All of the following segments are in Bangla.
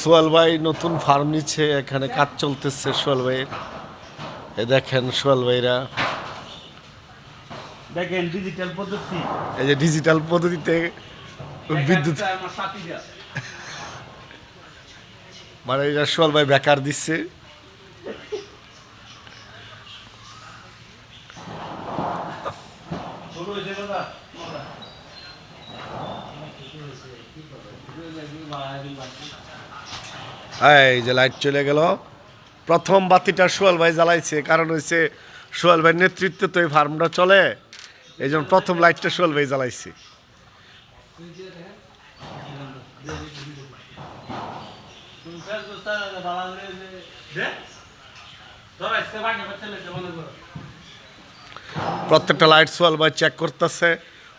সোয়াল ভাই নতুন ফার্ম নিচ্ছে এখানে কাজ চলতেছে সোয়াল ভাইয়ের এ দেখেন সোয়াল ভাইরা। দেখেন ডিজিটাল পদ্ধতি। এই যে ডিজিটাল পদ্ধতিতে বিদ্যুৎ মানে এটা সোয়াল ভাই বেকার দিচ্ছে। এই যে লাইট চলে গেল। প্রথম বাতিটা সোয়াল ভাই জ্বালাইছে, কারণ হচ্ছে সোয়াল ভাইয়ের নেতৃত্বে তো এই ফার্মটা চলে এই জন্য প্রথম লাইটটা সোয়াল ভাই জ্বালাইছে। প্রত্যেকটা লাইট সোয়াল ভাই চেক করতেছে।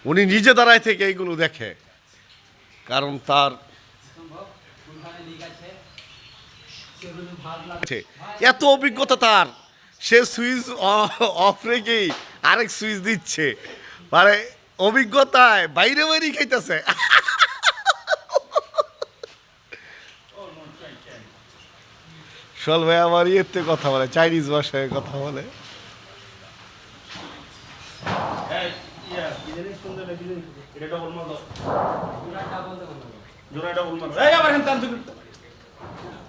উনি নিজে দাঁড়ায় থেকে এইগুলো দেখে। কারণ তার এত অভিজ্ঞতা তার। সে সুইচ অফ রেখেই আরেক সুইচ দিচ্ছে। মানে অভিজ্ঞতায় বাইরে বাইরে খাইতেছে। সোল ভাই, আমার ইয়েতে কথা বলে, চাইনিজ ভাষায় কথা বলে।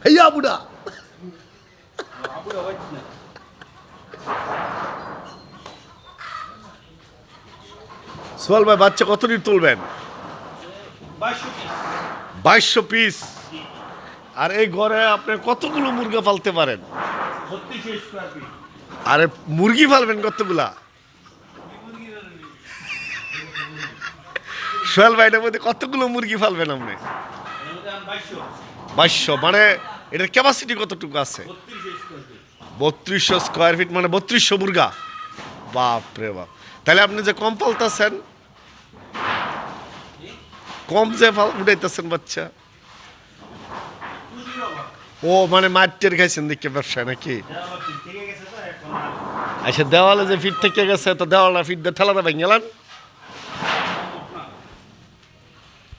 হেয়া বুড়া সোয়াল ভাই বাচ্চা কত দিন তুলবেন? বাইশশো পিস। আর এই ঘরে আপনি কতগুলো মুরগা পালতে পারেন? আরে মুরগি পালবেন কতগুলা? সোহেল ভাইটার মধ্যে কতগুলো মুরগি পালবেন আপনি? বাইশশো। মানে এটার ক্যাপাসিটি কতটুকু আছে? বত্রিশশো স্কোয়ার ফিট মানে বত্রিশশো মুরগা। বাপ রে বাপ। তাহলে আপনি যে কম পালতেছেন কম যে ফাল উঠাইতেছেন বাচ্চা। ও মানে মাটির খাইছেন দিকে ব্যবসায় নাকি? আচ্ছা দেওয়ালে যে ফিট থেকে গেছে, তো দেওয়ালা ফিট দিয়ে ঠেলা দেবেন গেলেন